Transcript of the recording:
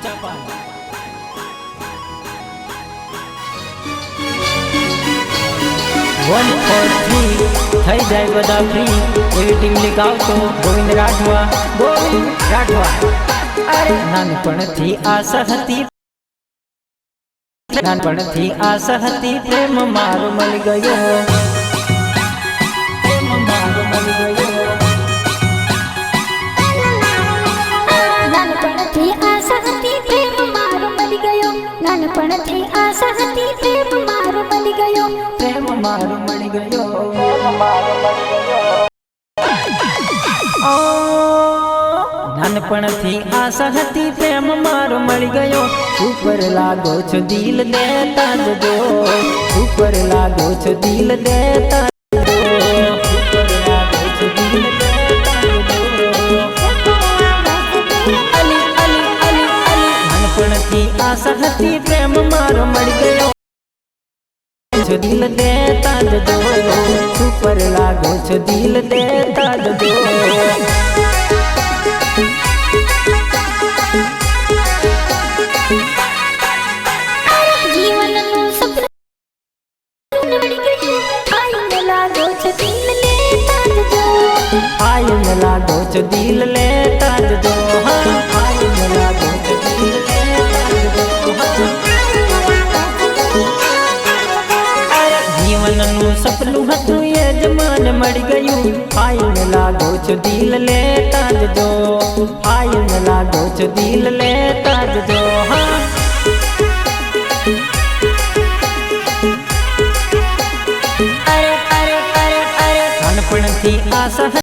ઊંચા પાન one four three થઈ જાય બધા ફ્રી એવી ટીમ લીગાવતો ગોવિંદ રાઠવા ગોવિંદ રાઠવા અરે નાનપણથી આશા હતી નાનપણથી આશા હતી પ્રેમ મારો મળી ગયો નાનપણથી આશા હતી પ્રેમ મારો મળી ગયો. પ્રેમ મારો મળી ગયો. નાનપણથી આશા હતી પ્રેમ મારો મળી ગયો. ઉપર લાગો છો દિલ દેતા જજો ઉપર લાગો છો દિલ દેતા આશા હતી પ્રેમ મારો મળી ગયો. છો દિલ દેતા જજો સુપર લાગો છો દિલ દેતા લેતા જજો આયન લાગો છો દિલ લેતા જજો સપનું હતું એ જ મન મળી ગયું. આયન લાગો છો દિલ લેતા જજો આયન લાગો છો દિલ લેતા જજો હા. અરે અરે અરે અરે. નાનપણથી આશા